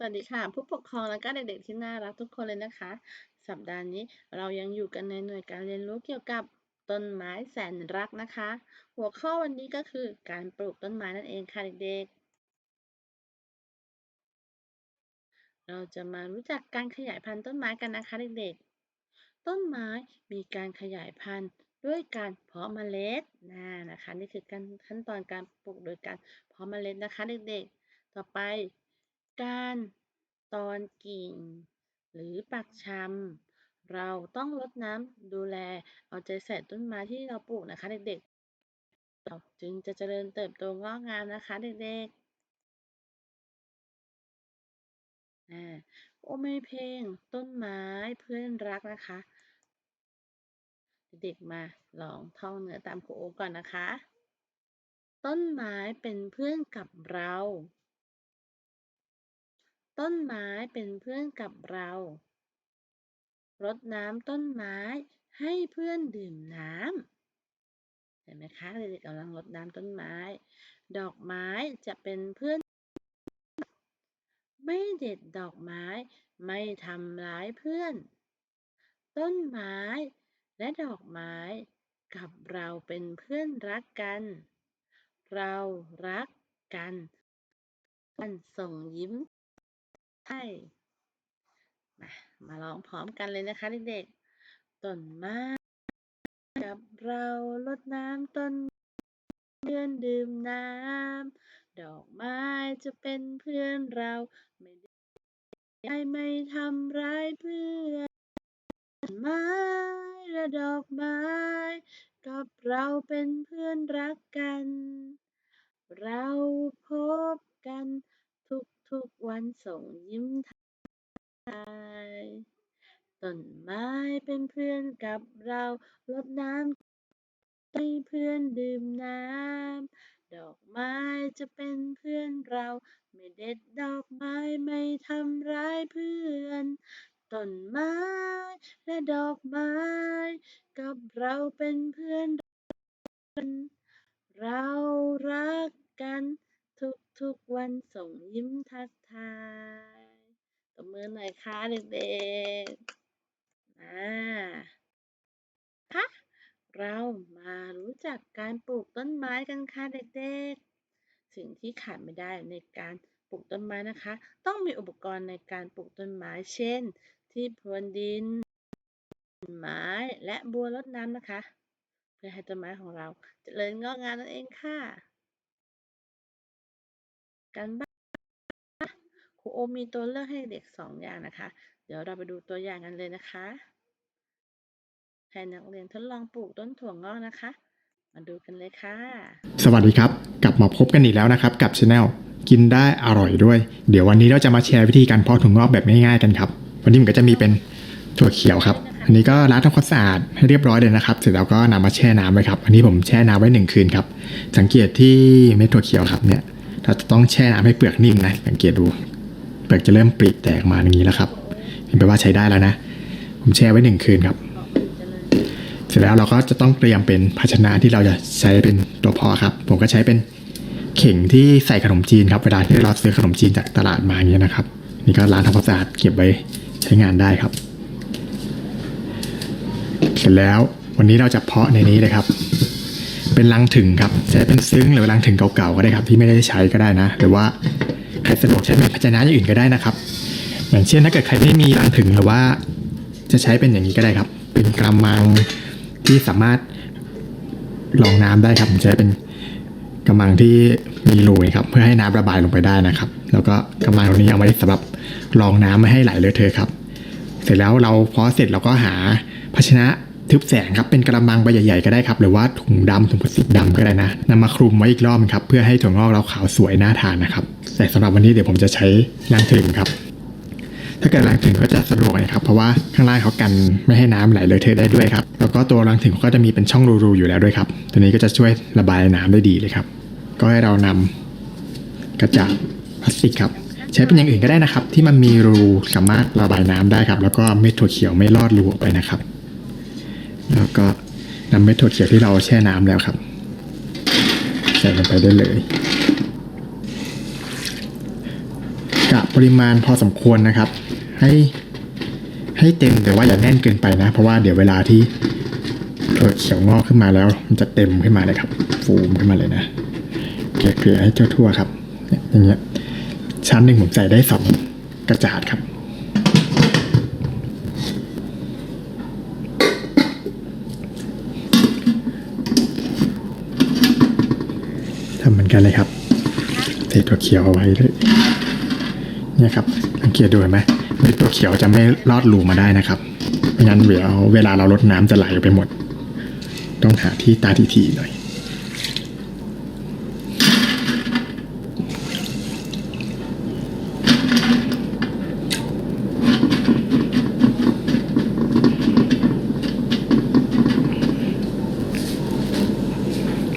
สวัสดีค่ะ ผู้ปกครองและก็เด็กๆที่น่ารักทุกคนเลยนะคะ สัปดาห์นี้เรายังอยู่กันในหน่วยการเรียนรู้เกี่ยวกับต้นไม้แสนรักนะคะ หัวข้อวันนี้ก็คือการปลูกต้นไม้นั่นเองค่ะเด็กๆ เราจะมารู้จักการขยายพันธุ์ต้นไม้กันนะคะเด็กๆ ต้นไม้มีการขยายพันธุ์ด้วยการเพาะเมล็ดนะนะคะนี่คือการขั้นตอนการปลูกโดยการเพาะเมล็ดนะคะเด็กๆ ต่อไป การ ตอนกิ่ง หรือปักชำ เราต้องรดน้ำดูแล เอาใจใส่ต้นไม้ที่เราปลูกนะคะ เด็กๆเราจึงจะเจริญเติบโตงอกงามนะคะ เด็กๆอ่าโอเมเพลง ต้นไม้เพื่อนรักนะคะ เด็กๆมาลองท่องเนื้อตามครูโอก่อนนะคะ ต้นไม้เป็นเพื่อนกับเรา ต้นไม้เป็นเพื่อนกับเรา รดน้ำต้นไม้ให้เพื่อนดื่มน้ำเห็นไหมคะเด็กๆกำลังรดน้ำต้นไม้ ดอกไม้จะเป็นเพื่อน ไม่เด็ดดอกไม้ไม่ทำร้ายเพื่อน ต้นไม้และดอกไม้กับเราเป็นเพื่อนรักกัน เรารักกัน มันส่งยิ้ม ให้มามาร้องพร้อมกันเลยนะคะเด็กๆ ต้นไม้กับเรารดน้ำต้นเพื่อนดื่มน้ำดอกไม้จะเป็นเพื่อนเรา ไม่ได้ไม่ทำร้ายเพื่อนต้นไม้และดอกไม้ กับเราเป็นเพื่อนรักกัน เราพบกัน ทุกวันส่งยิ้มทักทายต้นไม้เป็นเพื่อนกับเรารดน้ำให้เพื่อนดื่มน้ำดอกไม้จะเป็นเพื่อนเรา ไม่เด็ดดอกไม้ไม่ทำร้ายเพื่อนต้นไม้และดอกไม้ กับเราเป็นเพื่อน เรารักกัน ทุกวันส่งยิ้มทักทายตบมือหน่อยค่ะเด็กๆอ่าค่ะเรามารู้จักการปลูกต้นไม้กันค่ะเด็กๆ สิ่งที่ขาดไม่ได้ในการปลูกต้นไม้นะคะ ต้องมีอุปกรณ์ในการปลูกต้นไม้เช่น ที่พรวนดินไม้และบัวรดน้ำนะคะ เพื่อให้ต้นไม้ของเราจเจริญงอกงามนั่นเองค่ะ การบ้านครูโอมีตัวเลือกให้เด็กสองอย่างนะคะ เดี๋ยวเราไปดูตัวอย่างกันเลยนะคะให้นักเรียนทดลองปลูกต้นถั่วงอกนะคะ มาดูกันเลยค่ะ สวัสดีครับ กลับมาพบกันอีกแล้วนะครับ กับช anel กินได้อร่อยด้วย เดี๋ยววันนี้เราจะมาแชร์วิธีการเพาะถั่วงอกแบบง่ายๆกันครับ วันนี้มันก็จะมีเป็นถั่วเขียวครับ อันนี้ก็ล้างทำความสะอาดให้เรียบร้อยเลยนะครับ เสร็จแล้วก็นำมาแช่น้ำไว้ครับ อันนี้ผมแช่น้ำไว้หนึ่งคืนครับ สังเกตที่เม็ดถั่วเขียวครับเนี่ย เราจะต้องแช่น้ำให้เปลือกนิ่มนะสังเกตดู เปลือกจะเริ่มปริแตกมาอย่างนี้แล้วครับเห็นไปว่าใช้ได้แล้วนะ ผมแช่ไว้หนึ่งคืนครับ เสร็จแล้วเราก็จะต้องเตรียมเป็นภาชนะที่เราจะใช้เป็นตัวเพาะครับ ผมก็ใช้เป็นเข่งที่ใส่ขนมจีนครับเวลาที่เราซื้อขนมจีนจากตลาดมาอย่างเงี้ยนะครับ นี่ก็ล้างทำความสะอาดเก็บไว้ใช้งานได้ครับ เสร็จแล้ววันนี้เราจะเพาะในนี้เลยครับ เป็นลังถึงครับใช้เป็นซึ้งหรือลังถึงเก่าๆก็ได้ครับ ที่ไม่ได้ใช้ก็ได้นะหรือว่าใครสะดวกใช้เป็นภาชนะอย่างอื่นก็ได้นะครับ อย่างเช่นถ้าเกิดใครไม่มีลังถึงหรือว่า จะใช้เป็นอย่างนี้ก็ได้ครับ เป็นกระมังที่สามารถรองน้ำได้ครับผมใช้เป็นกระมังที่มีรูครับเพื่อให้น้ำระบายลงไปได้นะครับ แล้วก็กระมังตรงนี้เอาไว้สำหรับรองน้ำไม่ให้ไหลเลอะเทอะครับ เสร็จแล้วเราพอเสร็จเราก็หาภาชนะ ทึบแสงครับเป็นกระมังใบใหญ่ๆก็ได้ครับหรือว่าถุงดำถุงพลาสติกดำก็ได้นะนำมาคลุมไว้อีกรอบครับเพื่อให้ถั่วงอกเราขาวสวยน่าทานนะครับแต่สำหรับวันนี้เดี๋ยวผมจะใช้ยางถึงครับ ถ้าเกิดล้างถึงก็จะสะดวกนะครับ เพราะว่าข้างล่างเขากันไม่ให้น้ำไหลเลอะเทอะได้ด้วยครับแล้วก็ตัวล้างถึงก็จะมีเป็นช่องรูๆอยู่แล้วด้วยครับตัวนี้ก็จะช่วยระบายน้ำได้ดีเลยครับ ก็ให้เรานำกระจาดพลาสติกครับใช้เป็นอย่างอื่นก็ได้นะครับ ที่มันมีรูสามารถระบายน้ำได้ครับ แล้วก็เม็ดถั่วเขียวไม่ลอดรูออกไปนะครับ แล้วก็นำเม็ดถั่วเขียวที่เราแช่น้ำแล้วครับ ใส่ลงไปได้เลยกะปริมาณพอสมควรนะครับ ให้ให้เต็มแต่ว่าอย่าแน่นเกินไปนะ เพราะว่าเดี๋ยวเวลาที่ตัวเขียวงอกขึ้นมาแล้ว มันจะเต็มขึ้นมาเลยครับ ฟูมขึ้นมาเลยนะเกลี่ยให้ทั่วๆครับอย่างเงี้ยชั้นหนึ่งผมใส่ได้สองกระจาดครับ ทำเหมือน กันเลยครับใส่ตัวเขียวเอาไว้ด้วยเนี่ยครับสังเกตดูเห็นไหมเม็ดตัวเขียวจะไม่ลอดรูมาได้นะครับไม่งั้นเดี๋ยวเวลาเราลดน้ำจะไหลไปหมด ต้องหาที่ตาทีๆหน่อย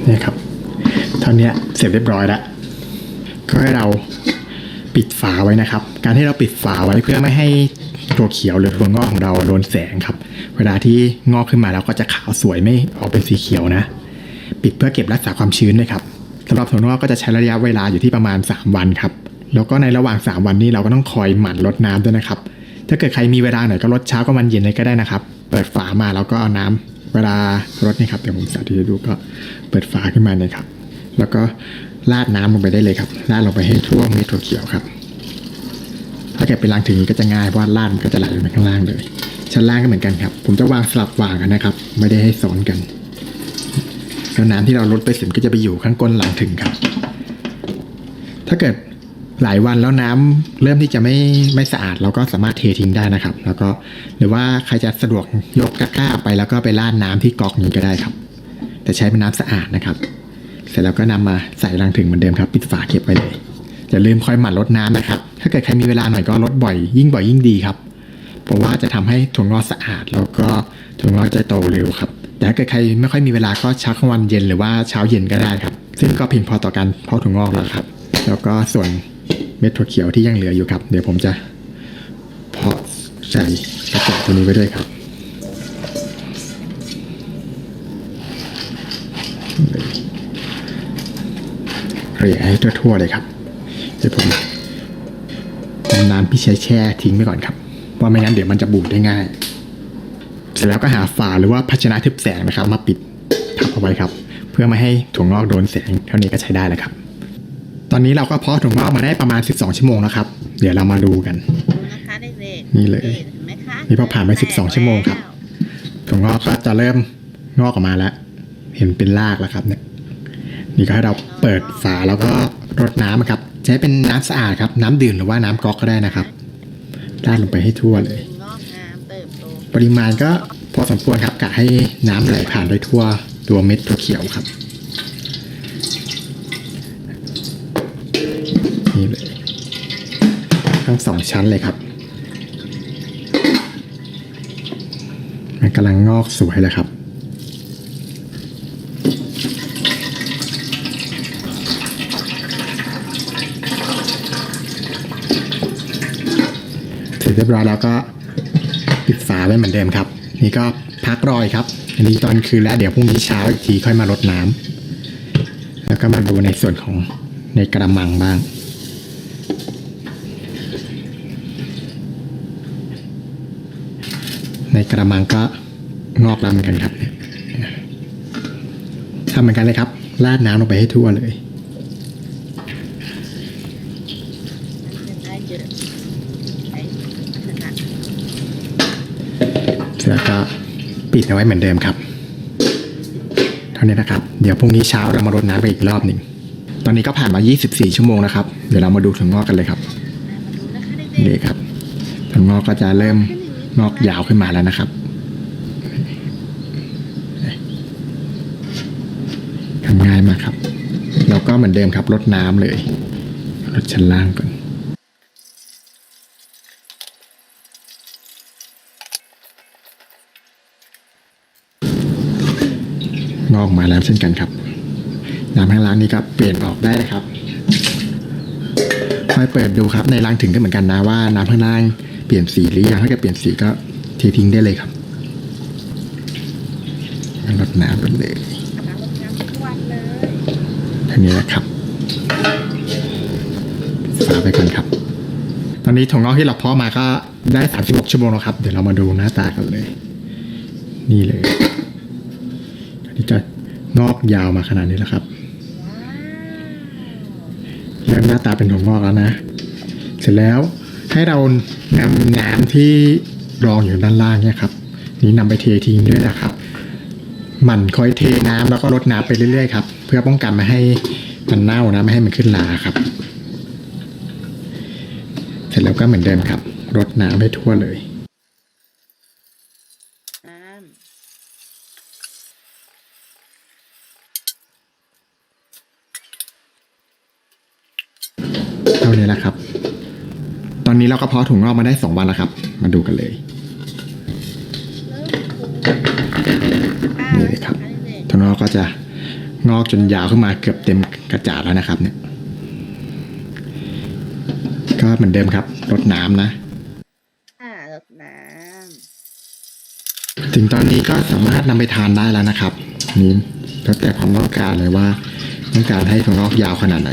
นี่ครับ เท่านี้ สร็จเรียบร้อยแล้วก็ให้เราปิดฝาไว้นะครับ การที่เราปิดฝาไว้เพื่อไม่ให้ตัวเขียวหรือถั่วงอกของเราโดนแสงครับ เวลาที่งอกขึ้นมาแล้วก็จะขาวสวยไม่ออกเป็นสีเขียวนะ ปิดเพื่อเก็บรักษาความชื้นด้วยครับสำหรับถั่วงอกก็จะใช้ระยะเวลาอยู่ที่ประมาณ 3 วันครับ แล้วก็ในระหว่าง 3 วันนี้เราก็ต้องคอยหมั่นลดน้ำด้วยนะครับ ถ้าเกิดใครมีเวลาหน่อยก็ลดเช้ากับวันเย็นเลยก็ได้นะครับ เปิดฝามาแล้วก็เอาน้ำเวลารดนี่ครับเดี๋ยวผมสาธิตให้ดูก็เปิดฝาขึ้นมาเลยครับ แล้วก็ราดน้ำลงไปได้เลยครับราดลงไปให้ทั่วเม็ดถั่วเขียวครับ ถ้าเกิดเป็นรางถึงก็จะง่ายเพราะว่าราดมันก็จะไหลลงไปข้างล่างเลย ชั้นล่างก็เหมือนกันครับ ผมจะวางสลับวางกันนะครับ ไม่ได้ให้ซ้อนกันแล้วน้ำที่เราลดไปเสร็จก็จะไปอยู่ข้างก้นหลังถึงครับ ถ้าเกิดหลายวันแล้วน้ำเริ่มที่จะไม่ไม่สะอาด เราก็สามารถเททิ้งได้นะครับ แล้วก็หรือว่าใครจะสะดวกยกตะกร้าไปแล้วก็ไปราดน้ำที่ก๊อกนี้ก็ได้ครับ แต่ใช้เป็นน้ำสะอาดนะครับ เสร็จแล้วก็นำมาใส่รังถึงเหมือนเดิมครับ ปิดฝาเก็บไว้เลยอย่าลืมคอยหมั่นลดน้ำนะครับ ถ้าเกิดใครมีเวลาหน่อยก็ลดบ่อย ยิ่งบ่อยยิ่งดีครับ เพราะว่าจะทำให้ถั่วงอกสะอาด แล้วก็ถั่วงอกจะโตเร็วครับ แต่ถ้าเกิดใครไม่ค่อยมีเวลาก็เช้ากลางวันเย็นหรือว่าเช้าเย็นก็ได้ครับ ซึ่งก็เพียงพอต่อการเพาะถั่วงอกแล้วครับ แล้วก็ส่วนเม็ดถั่วเขียวที่ยังเหลืออยู่ครับ เดี๋ยวผมจะเพาะใส่กระจาตัวนี้ไว้ด้วยครับ เกลี่ยให้ทั่วๆเลยครับเดี๋ยวผมเอาน้ำพี่ใช้แช่ทิ้งไปก่อนครับเพราะไม่งั้นเดี๋ยวมันจะบูดได้ง่าย เสร็จแล้วก็หาฝาหรือว่าภาชนะทึบแสงนะครับ มาปิดทับเอาไว้ครับ เพื่อไม่ให้ถั่วงอกโดนแสงเท่านี้ก็ใช้ได้แล้วครับ ตอนนี้เราก็เพาะถั่วงอกมาได้ประมาณ 12 ชั่วโมงแล้วครับ เดี๋ยวเรามาดูกันดูนะคะเด็กๆนี่เลยเห็นไหมคะนี่พอผ่านไป 12 ชั่วโมงครับถั่วงอกก็จะเริ่มงอกออกมาแล้ว เห็นเป็นรากแล้วครับเนี่ย นี่ก็ให้เราเปิดฝาแล้วก็รดน้ำครับ ใช้เป็นน้ำสะอาดครับ น้ำดื่มหรือว่าน้ำก๊อกก็ได้นะครับราดลงไปให้ทั่วเลย งอกงามเติบโตปริมาณก็พอสมควรครับกะให้น้ำไหลผ่านได้ทั่วตัวเม็ดตัวเขียวครับนี่เลยทั้งสองชั้นเลยครับ มันกำลังงอกสวยเลยครับ ร็จเรียบร้อยแล้วก็ปิดฝาไว้เหมือนเดิมครับ นี่ก็พักรอยครับ อันนี้ตอนคืนแล้วเดี๋ยวพรุ่งนี้เช้าอีกทีค่อยมารดน้ำแล้วก็มาดูในส่วนของในกระมังบ้างในกระมังก็งอกแล้วเหมือนกันครับทำเหมือนกันเลยครับ ราดน้ำลงไปให้ทั่วเลย มันจะได้เยอะไอ้ขนาด เสร็จแล้วก็ ปิดเอาไว้เหมือนเดิมครับ เท่านี้นะครับ เดี๋ยวพรุ่งนี้เช้าเรามารดน้ำไปอีกรอบหนึ่ง ตอนนี้ก็ผ่านมา 24 ชั่วโมงนะครับ เดี๋ยวเรามาดูถั่วงอกกันเลยครับนี่ครับถั่วงอกก็จะเริ่มงอกยาวขึ้นมาแล้วนะครับทำง่ายมากครับ เราก็เหมือนเดิมครับรดน้ำเลยรดชั้นล่างก่อน งอกมาแล้วเช่นกันครับน้ำข้างล่างนี้ก็เปลี่ยนออกได้นะครับคอยเปิดดูครับในรางถึงก็เหมือนกันนะว่าน้ำข้างล่างเปลี่ยนสีหรือยังถ้าเกิดเปลี่ยนสีก็เททิ้งได้เลยครับลดน้ำไปเลยๆน้ำลดน้ำทุกวันเลยเท่านี้แหละครับฝาไปก่อนครับ ตอนนี้ถั่วงอกที่เราเพาะมาก็ได้ 36 ชั่วโมงแล้วครับ เดี๋ยวเรามาดูหน้าตากันเลย นี่เลย งอกยาวมาขนาดนี้แล้วครับว้าวแล้วหน้าตาเป็นถั่วงอกแล้วนะ เสร็จแล้วให้เรานำน้ำที่รองอยู่ด้านล่างเนี่ยครับนี้นำไปเททิ้งด้วยนะครับหมั่นคอยเทน้ำแล้วก็รดน้ำไปเรื่อยๆครับเพื่อป้องกันไม่ให้มันเน่านะไม่ให้มันขึ้นลาครับ เสร็จแล้วก็เหมือนเดิมครับรดน้ำให้ทั่วเลย น้ำ เท่านี้แหละครับ ตอ นนี้เราก็เพาะถุงงอกมาได้สองวันแล้วครับ มาดูกันเลยนี่เลยครับถุงงอกก็จะงอกจนยาวขึ้นมาเกือบเต็มกระจาดแล้วนะครับ เนี่ย ก็เหมือนเดิมครับรดน้ำนะอ่ารดน้ถึงตอนนี้ก็สามารถนำไปทานได้แล้วนะครับนี่แล้วแต่ความต้องการเลยว่า ต้องการให้ถั่วงอกยาวขนาดไหน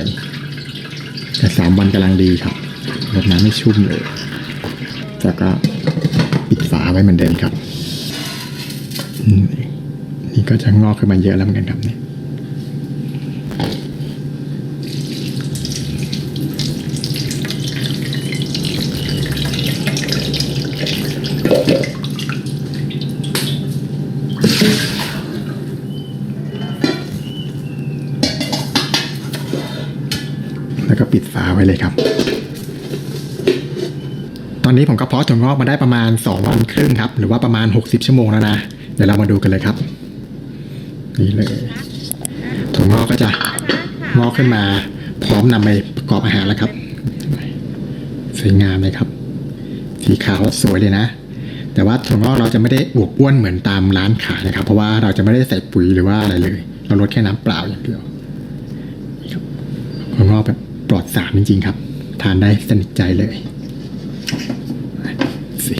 แต่สามวันกำลังดีครับ รดน้ำไม่ชุ่มเลยแล้วก็ปิดฝาไว้เหมือนเดิมครับ นี่ก็จะงอกขึ้นมาเยอะแล้วเหมือนกันครับเนี่ยแล้วก็ปิดฝาไว้เลยครับ อนนี้ผมก็เพาะถั่วงอกมาได้ประมาณ 2 วันครึ่งครับ หรือว่าประมาณ 60 ชั่วโมงแล้วนะ เดี๋ยวเรามาดูกันเลยครับ นี่เลยถั่วงอกก็จะงอกขึ้นมา พร้อมนำไปประกอบอาหารแล้วครับ สวยงามเลยครับ สีขาวสวยเลยนะ แต่ว่าถั่วงอกเราจะไม่ได้อวบอ้วนเหมือนตามร้านขายนะครับ เพราะว่าเราจะไม่ได้ใส่ปุ๋ยหรือว่าอะไรเลย เราลดแค่น้ำเปล่าอย่างเดียวถั่วงอกแบบปลอดสารจริงๆครับ ทานได้สนิทใจเลยสิ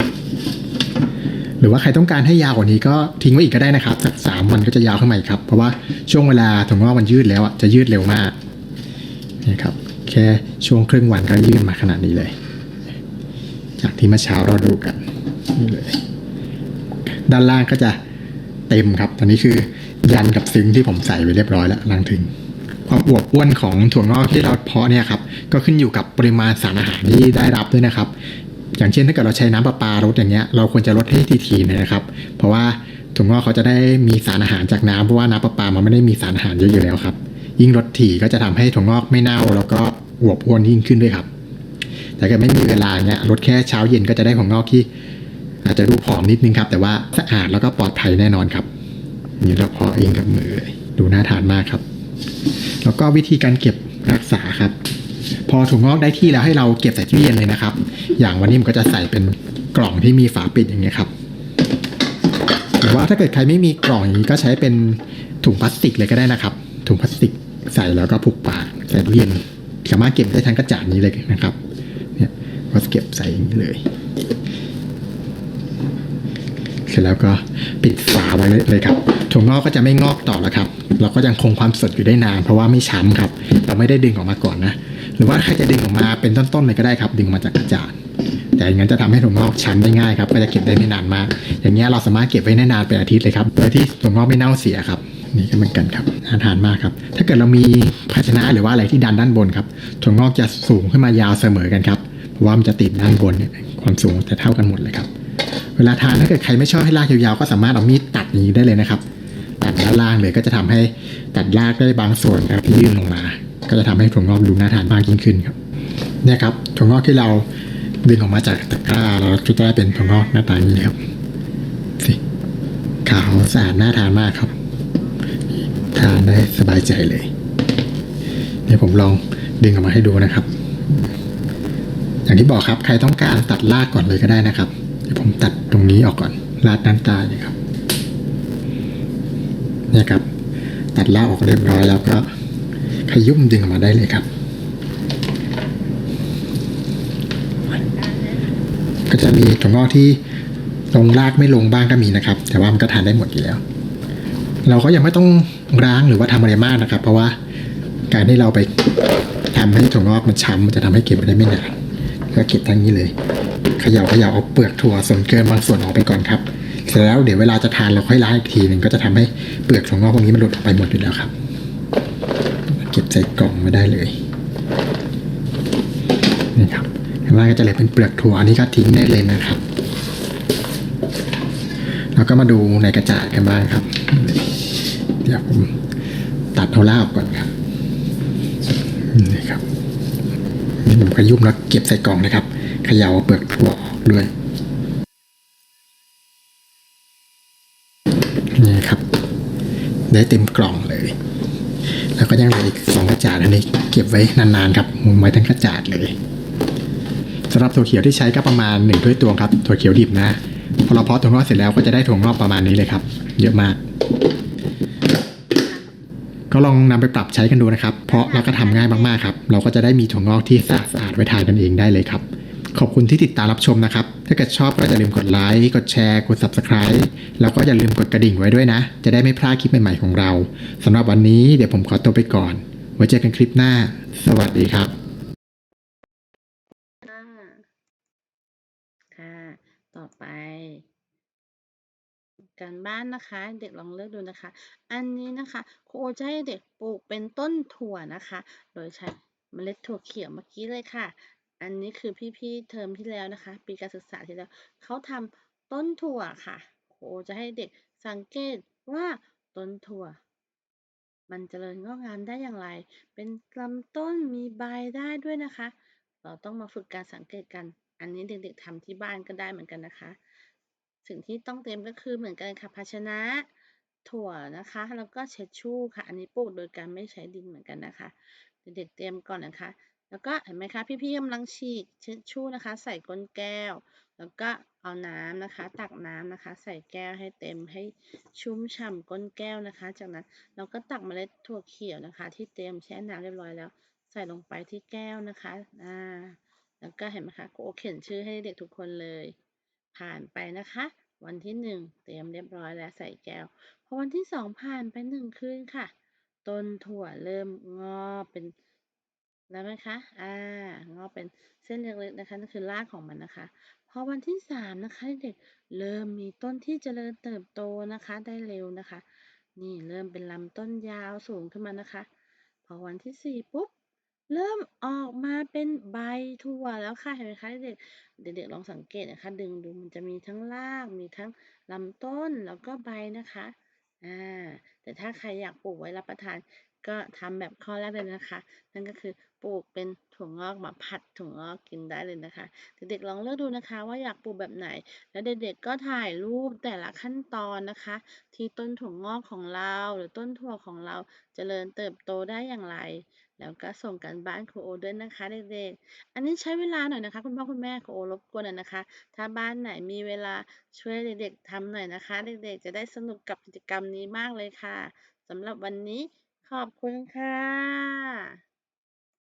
หรือว่าใครต้องการให้ยาวกว่านี้ก็ทิ้งไว้อีกก็ได้นะครับสักสามวันก็จะยาวขึ้นมาอีกครับเพราะว่าช่วงเวลาถั่วงอกมันยืดแล้วอะจะยืดเร็วมากนี่ครับแค่ช่วงครึ่งวันก็ยืดมาขนาดนี้เลย จากที่เมื่อเช้าเราดูกันนี่เลยด้านล่างก็จะเต็มครับตอนนี้คือยันกับซึ้งที่ผมใส่ไว้เรียบร้อยแล้วลังถึงความอวบอ้วนของถั่วงอกที่เราเพาะเนี่ยครับก็ขึ้นอยู่กับปริมาณสารอาหารที่ได้รับด้วยนะครับ อย่างเช่นถ้าเกิดเราใช้น้ำประปารดอย่างเงี้ยเราควรจะลดให้ทีๆหนะครับ เพราะว่าถั่วงอกเขาจะได้มีสารอาหารจากน้ำเพราะว่าน้ำประปามันไม่ได้มีสารอาหารเยอะอยู่แล้วครับ ยิ่งลดถี่ก็จะทำให้ถั่วงอกไม่เน่า แล้วก็อวบอ้วนยิ่งขึ้นด้วยครับ แต่ถ้าไม่มีเวลาเงี้ยลดแค่เช้าเย็นก็จะได้ถั่วงอกที่ อาจจะดูผอมนิดนึงครับ แต่ว่าสะอาดแล้วก็ปลอดภัยแน่นอนครับนี่เราเพาะเองกับมือดูน่าทานมากครับ แล้วก็วิธีการเก็บรักษาครับ พอถั่วงอกได้ที่แล้วให้เราเก็บใส่ตู้เย็นเลยนะครับ อย่างวันนี้ผมก็จะใส่เป็นกล่องที่มีฝาปิดอย่างเงี้ยครับหรือว่าถ้าเกิดใครไม่มีกล่องอย่างนี้ก็ใช้เป็นถุงพลาสติกเลยก็ได้นะครับ ถุงพลาสติกใส่แล้วก็ผูกปากใส่ตู้เย็นสามารถเก็บได้ทั้งกระจาดนี้เลยนะครับเนี่ยก็เก็บใส่อย่างนี้เลย เสร็จแล้วก็ปิดฝาไว้เลยครับถั่วงอกก็จะไม่งอกต่อแล้วครับ เราก็ยังคงความสดอยู่ได้นาน เพราะว่าไม่ช้ำครับ เราไม่ได้ดึงออกมาก่อนนะ รือว่าใครจะดึงออกมาเป็นต้นๆเลยก็ได้ครับ ดึงออกมาจากกระจาดแต่อย่างนั้นจะทำให้ถั่วงอกช้ำได้ง่ายครับก็จะเก็บได้ไม่นานมาก อย่างเงี้ยเราสามารถเก็บไว้ได้นานเป็นอาทิตย์เลยครับโดยที่ถั่วงอกไม่เน่าเสียครับนี่ก็เหมือนกันครับน่าทานมากครับ ถ้าเกิดเรามีภาชนะหรือว่าอะไรที่ดันด้านบนครับถั่วงอกจะสูงขึ้นมายาวเสมอกันครับเพราะว่ามันจะติดด้านบนเนี่ยความสูงจะเท่ากันหมดเลยครับ เวลาทานถ้าเกิดใครไม่ชอบให้รากยาวๆก็สามารถเอามีดตัดอย่างนี้ได้เลยนะครับ ตัดด้านล่างเลยก็จะทำให้ตัดรากได้บางส่วนครับที่ยื่นลงมา ก็จะทำให้ถั่วงอกดูน่าทานมากยิ่งขึ้นครับเนี่ยครับถั่วงอกที่เราดึงออกมาจากตะกร้าเราจะได้เป็นถั่วงอกหน้าตาอย่างนี้ครับสิขาวสะอาดน่าทานมากครับ ทานได้สบายใจเลยเดี๋ยวผมลองดึงออกมาให้ดูนะครับ อย่างที่บอกครับใครต้องการตัดรากก่อนเลยก็ได้นะครับเดี๋ยวผมตัดตรงนี้ออกก่อนรากด้านใต้เนี่ยครับ เนี่ยครับ ตัดราออกเรียบร้อยแล้วก็ขยุ่มดึงออกมาได้เลยครับ ก็จะมีถั่วงอกที่ลงรากไม่ลงบ้างก็มีนะครับ แต่ว่ามันก็ทานได้หมดอยู่แล้ว เราก็ยังไม่ต้องล้างหรือว่าทำอะไรมากนะครับ เพราะว่าการที่เราไปทำให้ถั่วงอกมันช้ำมันจะทำให้เก็บไว้ได้ไม่นานก็เก็บทั้งนี้เลยเขย่าเขย่าเอาเปลือกถั่วส่วนเกินบางส่วนออกไปก่อนครับ เสร็จแล้วเดี๋ยวเวลาจะทานเราค่อยล้างอีกทีหนึ่งก็จะทำให้เปลือกถั่วงอกพวกนี้มันหลุดออกไปหมดอยู่แล้วครับ เก็บใส่กล่องมาได้เลยนี่ครับข้างล่างก็จะเหลือเป็นเปลือกถั่วอันนี้ก็ทิ้งได้เลยนะครับ แล้วก็มาดูในกระจาดกันบ้างครับ เดี๋ยวผมตัดเอาล่าออกก่อนครับนี่ครับนี่ผมขยุมแล้วเก็บใส่กล่องนะครับเขย่าเอาเปลือกถั่วด้วย นี่ครับ ได้เต็มกล่องเลย แล้วก็ยังเหลืออีกสองกระจาดอันนี้เก็บไว้นานๆครับมุมไว้ทั้งกระจาดเลยสำหรับถั่วเขียวที่ใช้ก็ประมาณหนึ่งถ้วยตวงครับถั่วเขียวดิบนะพอเราเพาะถั่วงอกเสร็จแล้วก็จะได้ถั่วงอกประมาณนี้เลยครับ เยอะมาก ก็ลองนำไปปรับใช้กันดูนะครับ เพราะเราก็ทำง่ายมากๆครับ เราก็จะได้มีถั่วงอกที่สะอาดๆไว้ทานกันเองได้เลยครับ ขอบคุณที่ติดตามรับชมนะครับ ถ้าเกิดชอบก็อย่าลืมกดไลค์ กดแชร์ กด Subscribe แล้วก็อย่าลืมกดกระดิ่งไว้ด้วยนะ จะได้ไม่พลาดคลิปใหม่ๆของเราสำหรับวันนี้เดี๋ยวผมขอตัวไปก่อน ไว้เจอกันคลิปหน้า สวัสดีครับ ค่ะ ต่อไป การบ้านนะคะ เด็กลองเลือกดูนะคะ อันนี้นะคะครูโอจะให้เด็กปลูกเป็นต้นถั่วนะคะ โดยใช้เมล็ดถั่วเขียวเมื่อกี้เลยค่ะ อันนี้คือพี่ๆเทอมที่แล้วนะคะ ปีการศึกษาที่แล้วเขาทำต้นถั่วค่ะโอจะให้เด็กสังเกตว่าต้นถั่ว มันเจริญงอกงามได้อย่างไร เป็นลำต้นมีใบได้ด้วยนะคะ เราต้องมาฝึกการสังเกตกัน อันนี้เด็กๆทำที่บ้านก็ได้เหมือนกันนะคะ สิ่งที่ต้องเตรียมก็คือเหมือนกันค่ะภาชนะถั่วนะคะ แล้วก็เช็ดชู่ค่ะ อันนี้ปลูกโดยการไม่ใช้ดินเหมือนกันนะคะ เด็กๆเตรียมก่อนนะคะ แล้วก็เห็นไหมคะพี่ๆกำลังฉีกเช็ดชู่นะคะ ใส่ก้นแก้ว แล้วก็เอาน้ำนะคะ ตักน้ำนะคะ ใส่แก้วให้เต็มให้ชุ่มฉ่ำก้นแก้วนะคะ จากนั้นเราก็ตักเมล็ดถั่วเขียวนะคะ ที่เตรียมแช่น้ำเรียบร้อยแล้ว ใส่ลงไปที่แก้วนะคะอ่าแล้วก็เห็นไหมคะครูโอเขียนชื่อให้เด็กทุกคนเลย ผ่านไปนะคะ วันที่หนึ่งเตรียมเรียบร้อยแล้วใส่แก้วพอวันที่สองผ่านไปหนึ่งคืนค่ะ ต้นถั่วเริ่มงอกเป็น แล้วไหมคะ อ่า งอเป็นเส้นเล็กๆนะคะ นั่นคือรากของมันนะคะ พอวันที่สามนะคะเด็กเริ่มมีต้นที่เจริญเติบโตนะคะ ได้เร็วนะคะ นี่เริ่มเป็นลำต้นยาวสูงขึ้นมานะคะ พอวันที่สี่ปุ๊บ เริ่มออกมาเป็นใบถั่วแล้วค่ะ เห็นไหมคะเด็กเด็กๆลองสังเกตนะคะ ดึงดูมันจะมีทั้งราก มีทั้งลำต้น แล้วก็ใบนะคะ อ่า แต่ถ้าใครอยากปลูกไว้รับประทานก็ทำแบบข้อแรกเลยนะคะ นั่นก็คือปลูกเป็นถั่วงอกมาผัดถั่วงอกกินได้เลยนะคะ เด็กๆลองเลือกดูนะคะ ว่าอยากปลูกแบบไหน แล้วเด็กๆก็ถ่ายรูปแต่ละขั้นตอนนะคะ ที่ต้นถั่วงอกของเรา หรือต้นถั่วของเราจเจริญเติบโตได้อย่างไร แล้วก็ส่งกันบ้านครูโอด้วยนะคะเด็กๆ อันนี้ใช้เวลาหน่อยนะคะ คุณพ่อคุณแม่ครูโอรบกวนหน่อยนะคะ ถ้าบ้านไหนมีเวลาช่วยเด็กๆทำหน่อยนะคะ เด็กๆ จะได้สนุกกับกิจกรรมนี้มากเลยค่ะสำหรับวันนี้ขอบคุณค่ะ